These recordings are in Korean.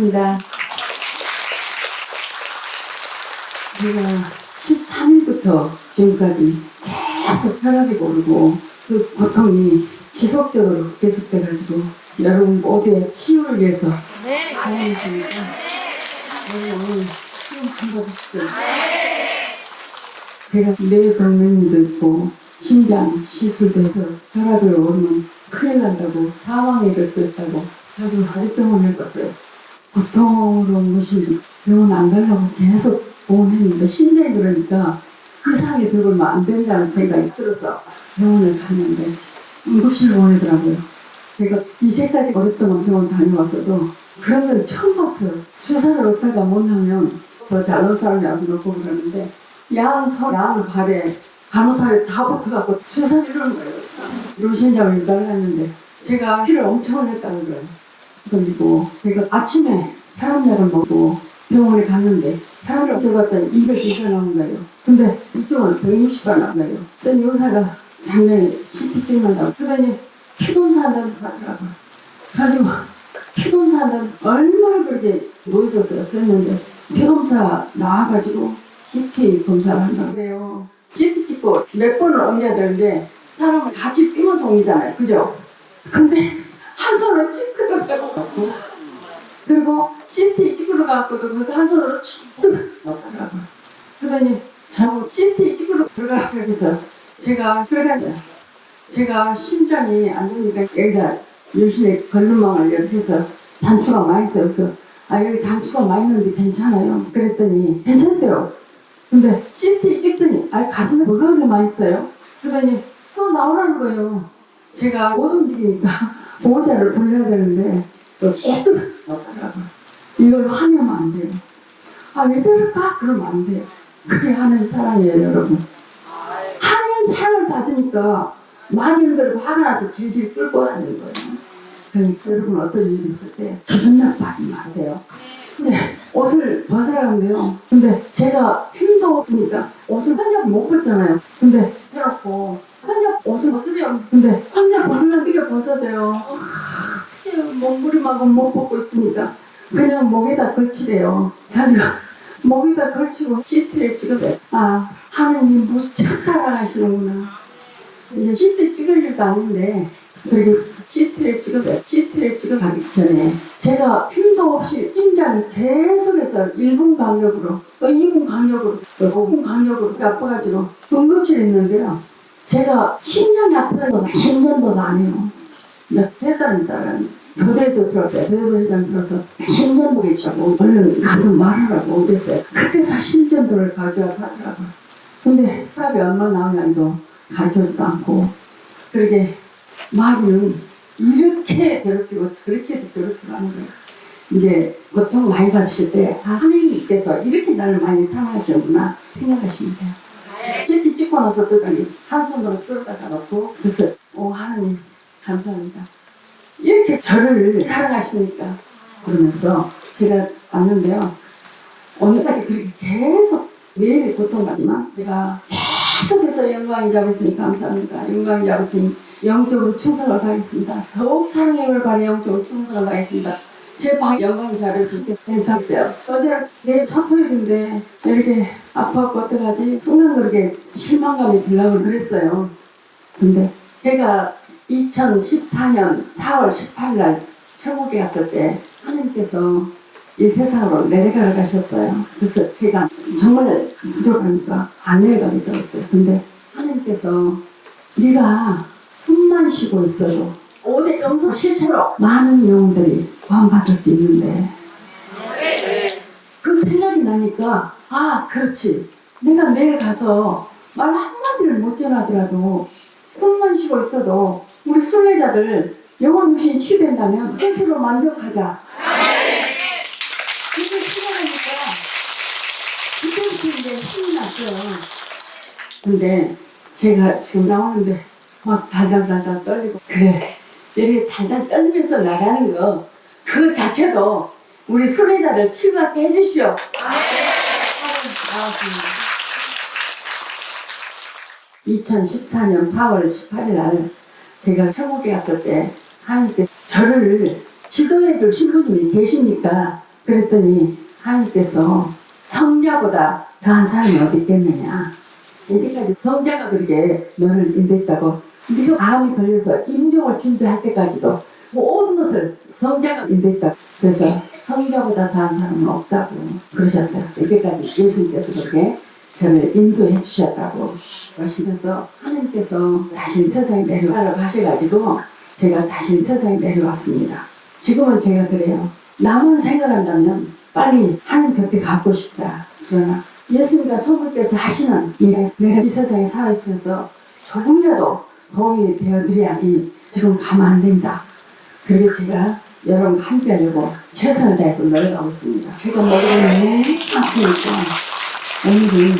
반갑습니다. 제가 13일부터 지금까지 계속 혈압이 오르고 그 고통이 지속적으로 계속돼가지고 여러분 모두의 치유를 위해서 네. 나오시니까 오늘 오늘 치유 한번 하시죠. 제가 뇌 동맥도 있고 심장 시술도 해서 혈압이 오르면 큰일 난다고 수 있다고 아주 아직병원을 갔어요. 고통으로 무신 병원 안 가려고 계속 보냈는데 심장이 그러니까 이상하게 들어오면 안 된다는 생각이 들어서 병원을 갔는데 응급실 보내더라고요. 제가 이제까지 오랫동안 병원 다녀왔어도 그런 건 처음 봤어요. 주사를 얻다가 못 하면 더 잘난 사람이 안 놓고 그러는데 양서 양 발에 간호사에 다 붙어갖고 주사를 이러는 거예요. 로신장을 날랐는데 제가 피를 엄청 흘렸다는 거예요. 그리고 제가 아침에 혈압약을 먹고 병원에 갔는데 혈압을 재봤더니 200 이상 나온 거예요. 근데 이쪽은 160가 나온 거예요. 그랬더니 의사가 당연히 CT 찍는다고. 그러더니 피검사 한다고 하더라고요. 가지고 피검사 한다고 얼마나 그렇게 멋있었어요. 그랬는데 피검사 나와가지고 CT 검사를 한다고 그래요. CT 찍고 몇 번을 옮겨야 되는데 사람을 같이 삐면서 옮기잖아요. 그죠? 근데 한 손으로 찍고 가고 그리고 CT 찍으러 가고도 그래서 한 손으로 쭉 넣더라고요. 그러더니 잘못 CT 찍으러 들어가고 해서 제가 들어갔어요. 제가 심장이 안 좋으니까 여기다 열심히 걸름망을 이렇게 해서 단추가 많이 있어요. 그래서 아 여기 단추가 많이 있는데 괜찮아요. 그랬더니 괜찮대요. 근데 CT 찍더니 아 가슴에 뭐가 그렇게 많이 있어요? 그러더니 또 나오라는 거예요. 제가 못 움직이니까 보호자를 불러야 되는데 또 쬐끔 나오더라고요. 이걸 하면 안 돼요. 아 왜 저럴까? 그러면 안 돼요. 그게 하는 사람이에요 여러분. 하는 사랑을 받으니까 많이 걸고 화가 나서 질질 끌고 다니는 거예요. 그러니까 여러분 어떤 일이 때 기분 나빠하지 마세요. 근데 옷을 벗으라는데요. 근데 제가 힘도 없으니까 옷을 혼자 못 벗잖아요. 근데 해놓고 혼자 옷을 벗으려. 근데 혼자 벗으려면 이게 벗어져요. 어떻게 몸부림하고 못 벗고 있으니까 그냥 목에다 걸치래요. 가지고 목에다 걸치고 시트에 찍어서 아 하나님 무척 사랑하시는구나. 이제 시트 찍을 일도 아닌데 그렇게 시트를 찍어서 시트를 찍어 가기 전에 제가 힘도 없이 심장이 계속해서 1분 간격으로 또 2분 간격으로 또 5분 간격으로 아파가지고 응급실에 있는데요. 제가 심장이 아프다고 심전도도 안 해요. 몇세 살입니다. 교대에서 들었어요. 배우회장 들어서 심전도 있다고 얼른 가서 말하라고 그랬어요. 그때서 심전도를 가져와서 하더라고요. 근데 혈압이 얼마 나오냐도 가르쳐주도 않고 그러게 마귀는 이렇게 괴롭히고 저렇게 괴롭히고 하는 거예요. 이제 고통 많이 받으실 때 아, 하나님께서 이렇게 나를 많이 사랑하시는구나 생각하시면 돼요. CT 찍고 나서 뜨더니 한 손으로 끌어다가 놓고 그래서 오 하나님 감사합니다. 이렇게 저를 사랑하시니까 그러면서 제가 왔는데요. 오늘까지 그렇게 계속 매일 고통받지만 제가 계속해서 영광이 잡으시니 감사합니다. 영광이 잡으시니 영적으로 충성을 다하겠습니다. 더욱 사랑의 올바른 영적으로 충성을 다하겠습니다. 제방 잡았을 때 괜찮았어요. 어제 내일 첫 토요일인데 이렇게 아파갖고 어떡하지? 순간 그렇게 실망감이 들려고 그랬어요. 근데 제가 2014년 4월 18일 날 천국에 갔을 때 하나님께서 이 세상으로 내려가 가셨어요. 그래서 제가 정말 부족하니까 안 내려가게 되었어요. 근데 하나님께서 네가 숨만 쉬고 있어도 5대 영성 실체로 많은 영혼들이 구원받을 수 있는데. 그 생각이 나니까 아 그렇지. 내가 내일 가서 말 한마디를 못 전하더라도 숨만 쉬고 있어도 우리 순례자들 영혼 육신이 치유된다면 스스로 만족하자. 그렇게 생각하니까 그때부터 이제 힘이 났어요 근데 제가 지금 나오는데 막 달달달달 떨리고 그래 이렇게 달달 떨면서 나가는 거. 그 자체도 우리 순례자를 치유받게 해주시오. 나왔습니다 2014년 4월 18일 날 제가 천국에 갔을 때 하나님께 저를 지도해 줄 신부님이 계시니까? 그랬더니 하나님께서 성자보다 더한 사람이 어디 있겠느냐. 이제까지 성자가 그렇게 너를 인도했다고 네가 암이 걸려서 임종을 준비할 때까지도 모든 것을 성자가 인도했다. 그래서 성자보다 더한 사람은 없다고 그러셨어요. 이제까지 예수님께서 그렇게 저를 인도해 주셨다고 하시면서 하나님께서 다시 이 세상에 내려가라고 하셔가지고 제가 다시 이 세상에 내려왔습니다. 지금은 제가 그래요. 나만 생각한다면 빨리 하나님 곁에 가고 싶다. 그러나 예수님과 성부께서 하시는 일에 내가 이 세상에 살아있으면서 조금이라도 도움이 되어드려야지 지금 가면 안 된다. 그리고 제가 여러분과 함께 하려고 최선을 다해서 노력하고 있습니다. 제가 머리가 너무 아프니까 오늘은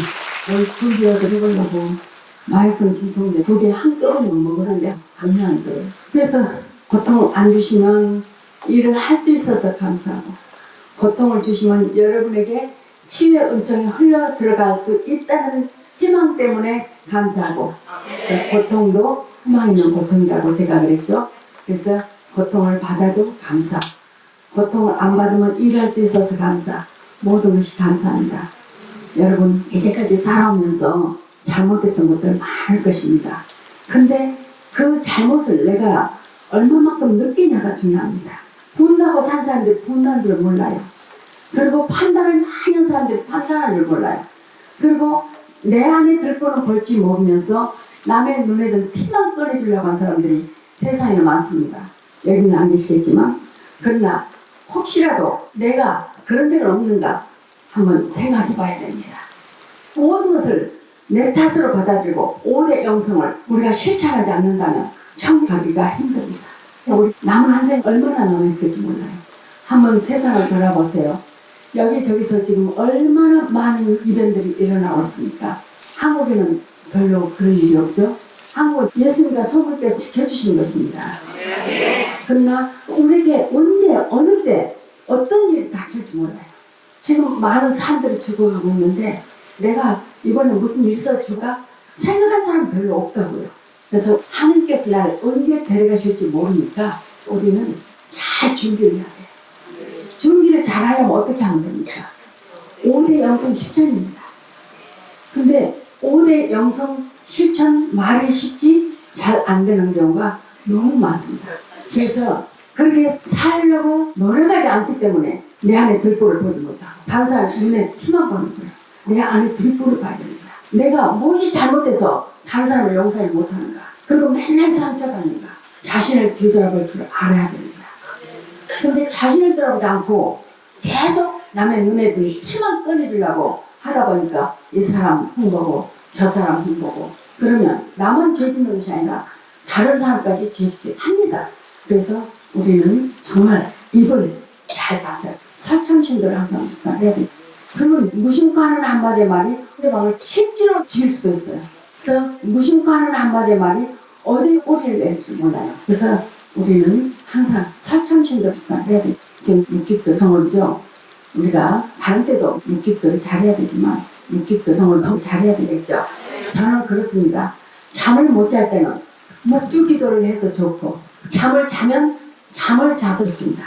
뭘 준비해 드리려고 마약성 진통제 두 개 한꺼번에 먹으는데 안안 돼요. 그래서 고통 안 주시면 일을 할 수 있어서 감사하고 고통을 주시면 여러분에게 치유의 은총이 흘러 들어갈 수 있다는 희망 때문에 감사하고 그 고통도 희망 있는 고통이라고 제가 그랬죠. 그래서 고통을 받아도 감사. 고통을 안 받으면 일할 수 있어서 감사. 모든 것이 감사합니다. 여러분 이제까지 살아오면서 잘못했던 것들 많을 것입니다. 근데 그 잘못을 내가 얼마만큼 느끼냐가 중요합니다. 분노하고 산 사람들이 분노한 줄 몰라요. 그리고 판단을 많이 한 사람들이 판단한 줄 몰라요. 그리고 내 안에 들보는 볼지 모르면서 남의 눈에 든 피만 꺼내주려고 한 사람들이 세상에 많습니다. 여기는 안 계시겠지만 그러나 혹시라도 내가 그런 적은 없는가 한번 생각해 봐야 됩니다. 모든 것을 내 탓으로 받아들이고 오래 영성을 우리가 실천하지 않는다면 천국 가기가 힘듭니다. 우리 남은 한 생 얼마나 남았을지 몰라요. 한번 세상을 돌아보세요. 여기저기서 지금 얼마나 많은 이벤트들이 일어나고 있습니까? 한국에는 별로 그런 일이 없죠. 한국 예수님과 성부께서 지켜주신 것입니다. 그러나 우리에게 언제 어느 때 어떤 일이 닥칠지 몰라요. 지금 많은 사람들이 죽어가고 있는데 내가 이번에 무슨 일 죽가 생각한 사람 별로 없다고요. 그래서 하나님께서 날 언제 데려가실지 모르니까 우리는 잘 준비를 해야 돼요. 준비를 잘 하려면 어떻게 하면 됩니까? 5대 영성 실천입니다. 근데 5대 영성 실천 말이 쉽지 잘 안 되는 경우가 너무 많습니다. 그래서 그렇게 살려고 노력하지 않기 때문에 내 안에 들보를 보지 못하고 다른 사람 눈에 티만 보는 거예요. 내 안에 들보를 봐야 됩니다. 내가 무엇이 잘못해서 다른 사람을 용서하지 못하는가? 그리고 맨날 상처받는가? 자신을 뒤돌아볼 줄 알아야 됩니다. 근데 자신을 돌아보지 않고 계속 남의 눈에 든 티만 꺼내주려고 하다 보니까 이 사람 흉보고 저 사람 흉보고 그러면 나만 죄 짓는 것이 아니라 다른 사람까지 죄 짓게 합니다. 그래서 우리는 정말 입을 잘 다스려 설참신들을 항상 해야 돼. 그러면 무심코 하는 한마디의 말이 상대방을 실제로 지을 수도 있어요. 그래서 무심코 하는 한마디의 말이 어디에 꼬리를 낼지 몰라요. 그래서 우리는 항상 설참신들 항상 해야 돼. 지금 육직들 성월이죠. 우리가 다른 때도 육직들을 잘해야 되지만 성을 너무 잘해야 되겠죠. 저는 그렇습니다. 잠을 못 잘 때는 묵주 기도를 해서 좋고 잠을 자면 잠을 자서 좋습니다.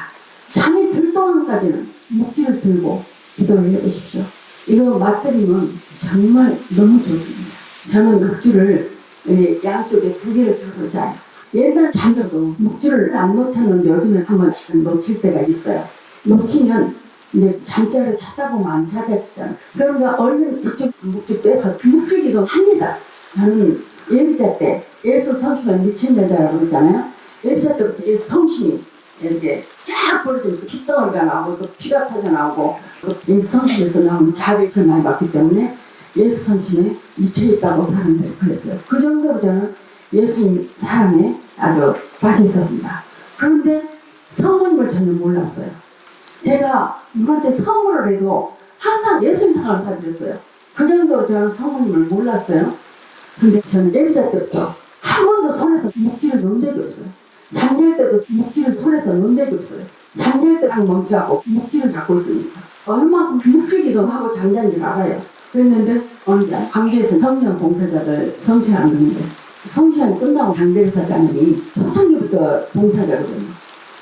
잠이 들 동안까지는 묵지를 들고 기도를 해보십시오. 이거 맞들이면 정말 너무 좋습니다. 저는 묵주를 이 양쪽에 두 개를 들고 자요. 옛날 잠자도 묵주를 안 놓쳤는데 요즘엔 한 번씩 놓칠 때가 있어요. 놓치면 이제 잠자를 찾다 보면 안 찾아지잖아. 그러니까 얼른 이쪽 묵주 빼서 묵주기도 합니다. 저는 예비자 때 예수 성심에 미친 여자라고 그러잖아요. 예비자 때부터 예수 성심이 이렇게 쫙 벌어지면서 핏덩어리가 나오고 또 피가 터져 나오고 또 예수 성심에서 나오는 자백을 많이 받기 때문에 예수 성심에 미쳐있다고 사람들이 그랬어요. 그 정도로 저는 예수님 사랑에 아주 빠져 있었습니다. 그런데 성모님을 전혀 몰랐어요. 제가 누구한테 선물을 해도 항상 예수님 상을 사드렸어요. 그 정도로 저는 성모님을 몰랐어요. 근데 저는 예비자 때부터 한 번도 손에서 묵지를 놓은 적이 없어요. 잠잘 때도 묵지를 손에서 놓은 적이 없어요. 잠잘 때딱 멈추고 묵지를 잡고 있으니까 얼마만큼 묵지기도 하고 잠잔 줄 알아요. 그랬는데 어느 날 광주에서 성령 봉사자를 성취하는 건데 성시간이 끝나고 장대사장이 초창기부터 봉사자거든요.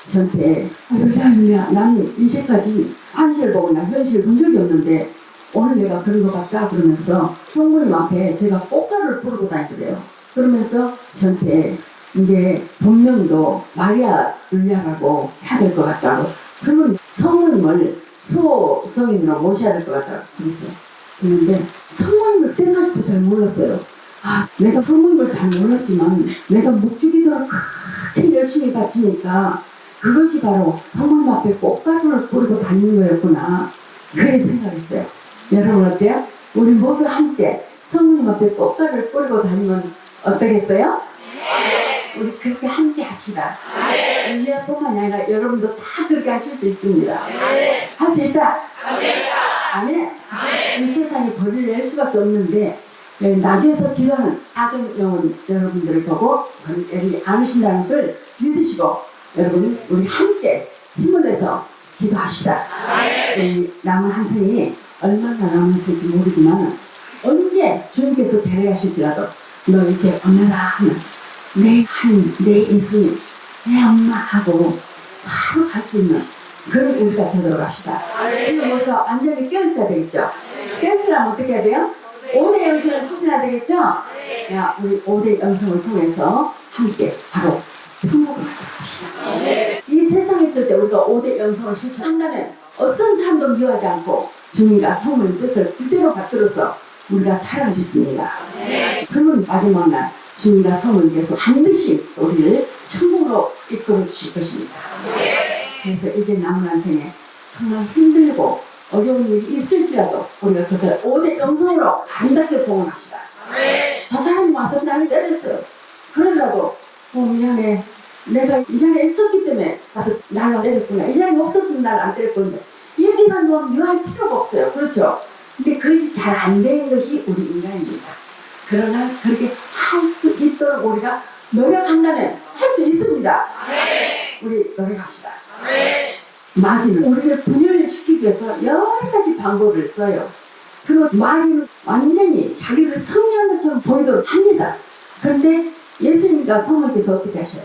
저한테 할렐루야 나는 이제까지 현실을 보거나 현실을 본 적이 없는데 오늘 내가 그런 것 같다 그러면서 성모님 앞에 제가 꽃가루를 뿌리고 다니더래요. 그러면서 저한테 이제 본명도 마리아 율리아라고 해야 될 것 같다고 그러면 성모님을 소성인으로 모셔야 될 것 같다고 그랬어요. 그런데 성모님을 때까지도 잘 몰랐어요. 아, 내가 성모님을 잘 몰랐지만 내가 묵주기도를 그렇게 열심히 바치니까 그것이 바로 성모님 앞에 꽃가루를 뿌리고 다니는 거였구나. 그렇게 생각했어요. 여러분 어때요? 우리 모두 함께 성모님 앞에 꽃가루를 뿌리고 다니면 어떠겠어요? 우리 그렇게 함께 합시다. 일리아뿐만 아니라 여러분도 다 그렇게 하실 수 있습니다. 할수 있다. 아멘. 이 세상에 벌을 낼 수밖에 없는데 예, 낮에서 기도하는 작은 영혼 여러분들을 보고 내리지 않으신다는 것을 믿으시고 여러분 우리 함께 힘을 내서 기도합시다. 이 남은 한 생이 얼마나 남았을지 모르지만 언제 주님께서 데려가실지라도 너 이제 오너라 하면 내 하나님, 내 예수님, 내 엄마 하고 바로 갈 수 있는 그런 우리가 되도록 합시다. 그리고 우리가 완전히 깨어있어야 되겠죠? 깨어있으려면 어떻게 해야 돼요? 5대 영성을 실천해야 되겠죠? 야, 우리 5대 영성을 통해서 함께 바로 천국을 합시다. 이 세상에 있을 때 우리가 5대 영성을 실천한다면 어떤 사람도 미워하지 않고 주님과 성령의 뜻을 그대로 받들어서 우리가 살아갈 수 있습니다. 그러면 마지막 날 주님과 성령께서 반드시 우리를 천국으로 이끌어 주실 것입니다. 그래서 이제 남은 한 생에 정말 힘들고 어려운 일이 있을지라도 우리가 그것을 5대 영성으로 아름답게 봉헌합시다. 저 사람이 와서 나를 때렸어요. 그러더라도 어 미안해. 내가 이 자리에 있었기 때문에 가서 나를 때렸구나. 이 자리에 없었으면 나를 안 때릴 건데 이렇게만 좀 미워할 필요가 없어요. 그렇죠? 근데 그것이 잘 안 되는 것이 우리 인간입니다. 그러나 그렇게 할 수 있도록 우리가 노력한다면 할 수 있습니다. 우리 노력합시다. 마귀는 우리를 분열시키기 위해서 여러 가지 방법을 써요. 그리고 마귀는 완전히 자기를 승리한 것처럼 보이도록 합니다. 그런데 예수님과 성령께서 어떻게 하셔요?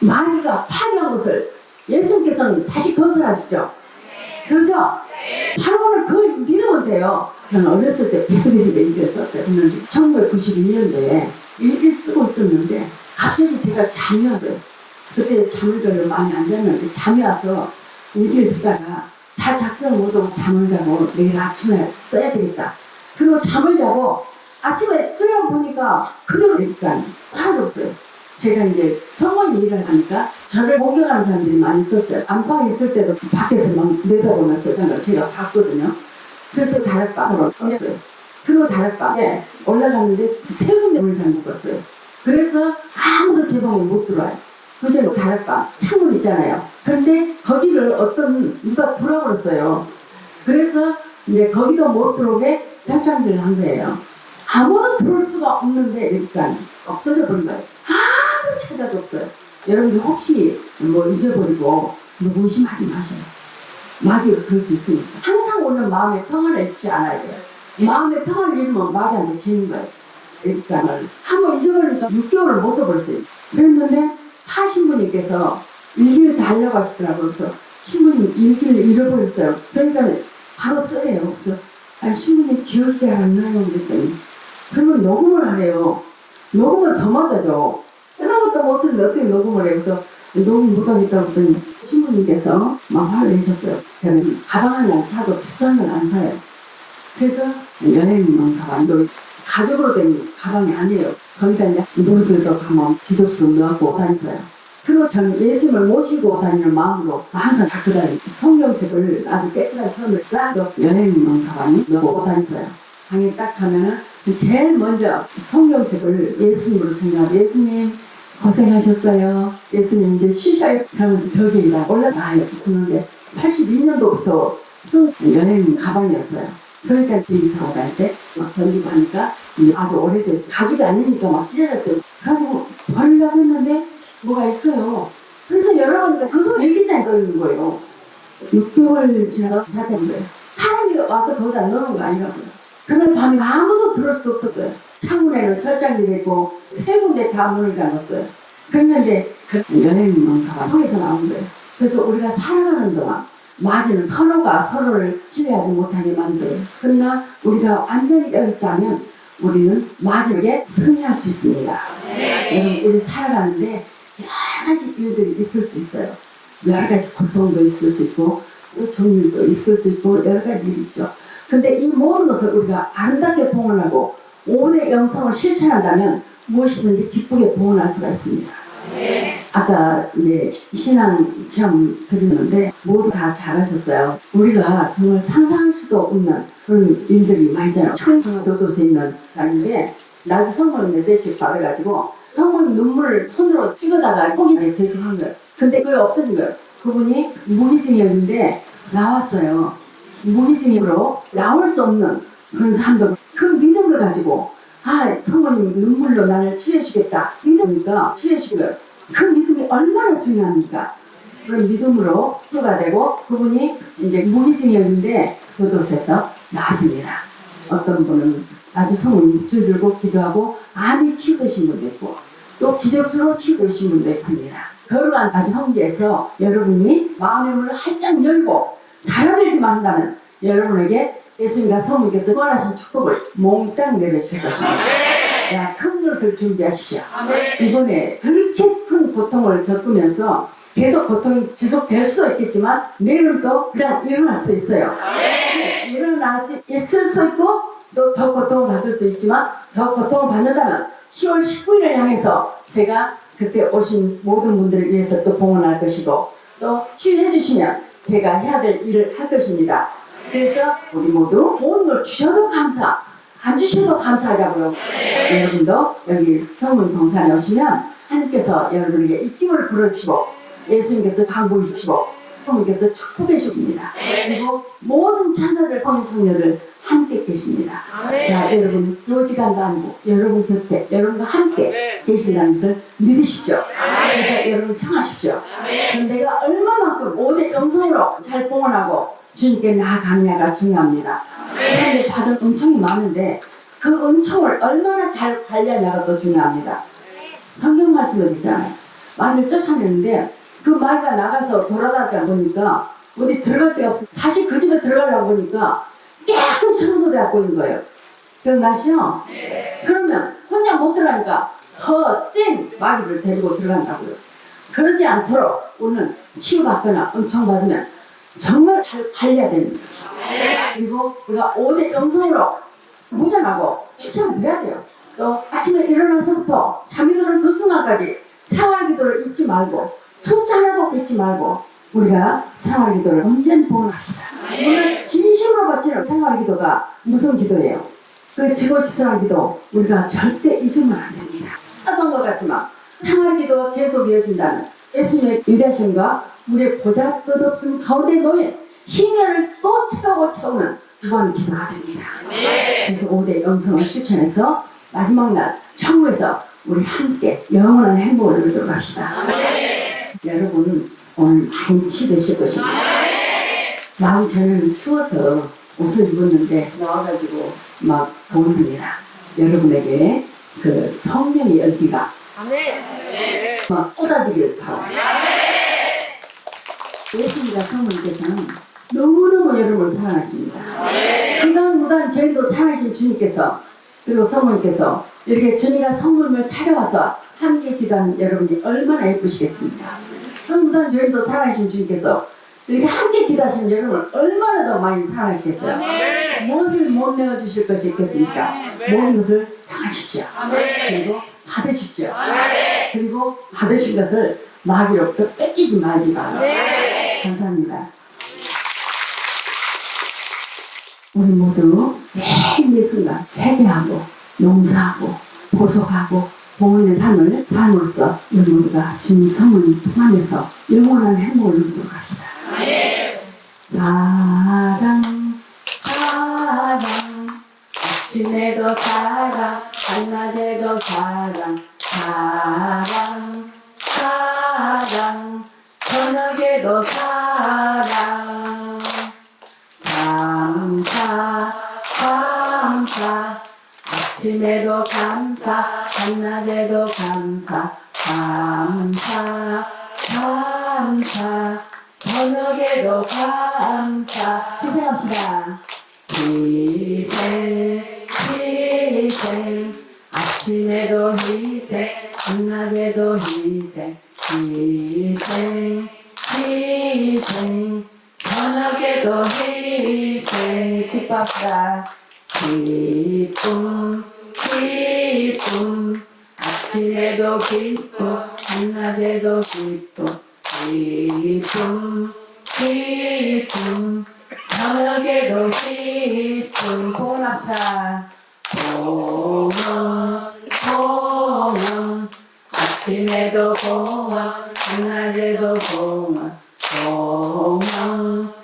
마귀가 파괴한 것을 예수님께서는 다시 건설하시죠. 그렇죠? 바로는 그걸 믿으면 돼요. 저는 어렸을 때 배속에서 얘기했었어요. 저는 1991년도에 일기를 쓰고 있었는데 갑자기 제가 잠이 왔어요. 그때 잠을 별로 많이 안 잤는데 잠이 와서 일기를 쓰다가 다 작성 못하고 잠을 자고 내일 아침에 써야 되겠다. 그리고 잠을 자고 아침에 수영 보니까 그대로 일기장이 사라졌어요. 제가 이제 성원 일을 하니까 저를 목격하는 사람들이 많이 있었어요. 안방에 있을 때도 밖에서 막 내다보면서 제가 봤거든요. 그래서 다락방으로 올렸어요. 그리고 다락방에 올라갔는데 세 군데 잘못 봤어요. 그래서 아무도 제 방에 못 들어와요. 그저로 다락방 창문 있잖아요. 그런데 거기를 어떤 누가 들어버렸어요. 그래서 이제 거기도 못 들어오게 장장들을 한 거예요. 아무도 들어올 수가 없는데 일단 없어져 버린 거예요. 아무 찾아도 없어요. 여러분들 혹시 뭐 잊어버리고 뭐 의심하지 마세요. 마귀가 그럴 수 있으니까. 항상 오늘 마음의 평안을 잃지 않아야 돼요. 마음의 평안을 잃으면 마귀한테 지는 거예요. 일장을. 한번 잊어버리니까 6개월을 못 써버렸어요. 그랬는데 파 신부님께서 일기를 달라고 하시더라고요. 그래서 신부님 일기를 잃어버렸어요. 그러니까 바로 쓰래요. 그래서 아, 신부님 기억이 잘 안 나요. 그랬더니 그러면 녹음을 하래요. 녹음을 더 못하죠. 쓰는 것도 못 쓰는데 어떻게 녹음을 해요. 그래서 녹음 못하겠다고 했더니 신부님께서 막 화를 내셨어요. 저는 가방 하나 사도 비싼 건 안 사요. 그래서 여행만 가방도 가죽으로 된 가방이 아니에요. 거기다 이제 누구들도 가면 비적수 넣고 다녔어요. 그리고 저는 예수님을 모시고 다니는 마음으로 항상 갖고 다니는 성경책을 아주 깨끗한 천을 싸서 여행만 가방에 넣고 다녔어요. 방에 딱 가면은 제일 먼저 성경책을 예수님으로 생각하고 예수님 고생하셨어요. 예수님 이제 쉬셔요. 그러면서 벽에 다 올라가요. 그런데 82년도부터 쓴 여행 가방이었어요. 타고 다닐 때막 던지고 하니까 아주 오래됐어요. 가지가 않으니까 막 찢어졌어요. 그래가지고 버리려고 했는데 뭐가 있어요. 그래서 열어보니까 그손 일기장에 떠있는 거예요. 6개월 지나서 찾아온 거예요. 사람이 와서 거기다 넣어놓은 거 아니라고요. 그날 밤에 아무도 들을 수 없었어요. 창문에는 철장들이 있고 세 군데 다 문을 잠갔어요. 그랬는데 그 여행만 가봐 속에서 나온 거예요. 그래서 우리가 살아가는 동안 마귀는 서로가 서로를 신뢰하지 못하게 만들어요. 그러나 우리가 완전히 깨어있다면 우리는 마귀에게 승리할 수 있습니다. 여러분, 우리 살아가는데 여러 가지 일들이 있을 수 있어요. 여러 가지 고통도 있을 수 있고, 일도 있을 수 있고, 여러 가지 일이 있죠. 근데 이 모든 것을 우리가 아름답게 봉헌하고, 오대 영성을 실천한다면 무엇이든지 기쁘게 봉헌할 수가 있습니다. 아까 이제 신앙 체험 드리는데 모두 다 잘하셨어요. 우리가 정말 상상할 수도 없는 그런 일들이 많이 있잖아요. 청교도소에 있는 사람인데 나도 성모님 메시지 받아가지고 성모님 눈물을 손으로 찍어다가 포기하게 계속 한 거예요. 근데 그게 없어진 거예요. 그분이 무기징역인데 나왔어요. 무기징역으로 나올 수 없는 그런 사람도 그 믿음을 가지고 아 성모님 눈물로 나를 치유해주겠다 믿으니까 치유해주고요. 그 믿음이 얼마나 중요합니까? 그런 믿음으로 치유가 되고 그분이 이제 무기징역인데 교도소에서 나왔습니다. 어떤 분은 아주 성을 묵줄 들고 기도하고 암이 치유되신 분도 있고 또 기적수로 치유되신 분도 있습니다. 걸어간 아주 성지에서 여러분이 마음의 문을 활짝 열고 달아들기만 한다면 여러분에게 예수님과 성령께서 원하신 축복을 몽땅 내려주실 것입니다. 야, 큰 것을 준비하십시오. 이번에 그렇게 큰 고통을 겪으면서 계속 고통이 지속될 수도 있겠지만 내일은 또 그냥 일어날 수 있어요. 일어날 수 있을 수 있고 또 더 고통을 받을 수 있지만 더 고통을 받는다면 10월 19일을 향해서 제가 그때 오신 모든 분들을 위해서 또 봉헌할 것이고 또 치유해 주시면 제가 해야 될 일을 할 것입니다. 그래서 우리 모두 걸 주셔도 감사, 안 주셔도 감사하자고요. 여러분도 여기 성문 동산에 오시면 하나님께서 여러분에게 입김을 불어주시고 예수님께서 강복해 주시고 성령께서 축복해 주십니다. 그리고 모든 천사들, 성인 성녀들 함께 계십니다. 자, 여러분 조지간도 아니고 여러분 곁에 여러분과 함께 계신다는 것을 믿으십시오. 그래서 여러분 청하십시오. 그럼 내가 얼마만큼 5대 영성으로 잘 봉헌하고 주님께 나아가느냐가 중요합니다. 사람들이 받은 은총이 많은데 그 은총을 얼마나 잘 관리하냐가 더 중요합니다. 성경 말씀에 있잖아요. 말을 쫓아내는데 그 말가 나가서 돌아다니다 보니까 어디 들어갈 데가 없어. 다시 그 집에 들어가려고 보니까 깨끗이 청소되어 보이는 거예요. 기억나시죠? 그러면 혼자 못 들어가니까 더 센 마귀를 데리고 들어간다고요. 그러지 않도록 우리는 치유받거나 은총받으면 정말 잘 관리해야 됩니다. 그리고 우리가 5대 영성으로 무전하고 추천드려야 돼요. 또 아침에 일어나서부터 잠이 드는 그 순간까지 생활 기도를 잊지 말고 숨자 하나도 잊지 말고 우리가 생활 기도를 온전히 봉헌합시다. 오늘 진심으로 바치는 생활 기도가 무슨 기도예요? 그 지고지선한 기도 우리가 절대 잊으면 안 됩니다. 따뜻한 것 같지만 생활 기도가 계속 이어진다면 예수님의 위대하심과 우리의 보잘 것 없음 가운데 놓인 희면을 또 채우고 채우는 주한 기도가 됩니다. 그래서 5대 영성을 실천해서 마지막 날 천국에서 우리 함께 영원한 행복을 누리도록 합시다. 여러분 오늘 많이 치되실 것입니다. 마음 저는 추워서 옷을 입었는데 나와가지고 막 보습니다 여러분에게 그 성령의 열기가 막 쏟아지길 바랍니다. 예수님과 성령께서는 너무너무 여러분을 사랑하십니다. 그간 무단 저희도 사랑하신 주님께서 그리고 성모님께서 이렇게 주님과 성모님을 찾아와서 함께 기도하는 여러분이 얼마나 예쁘시겠습니까? 그 무단 저희도 사랑하신 주님께서 이렇게 함께 기도하시는 여러분을 얼마나 더 많이 사랑하시겠어요? 무엇을 못 내어주실 것이 있겠습니까? 모든 것을 정하십시오. 그리고 받으십시오. 그리고 받으신 것을 마귀로부터 뺏기지 말기 바랍니다. 감사합니다. 우리 모두 매일 이 순간 회개하고 용서하고 보속하고 보험의 삶을 삶으로써 우리 모두가 주님 성을 통하면서 영원한 행복을 누리도록 합시다. 사랑 사랑 아침에도 사랑 한낮에도 사랑 사랑 사랑 저녁에도 사랑 감사 감사. 아침에도 감사 한낮에도 감사. 감사 감사. 저녁에도 감사. 희생합시다. 희생 희생. 아침에도 희생 밤낮에도 희생. 희생 희생. 저녁에도 희생. 기뻐합시다 기쁨 기쁨 아침에도 기쁨 밤낮에도 기쁨 기쁨 기쁨 저녁에도 기쁨 공합사. 공원 공원 아침에도 공원 밤낮에도 공원 공원 공원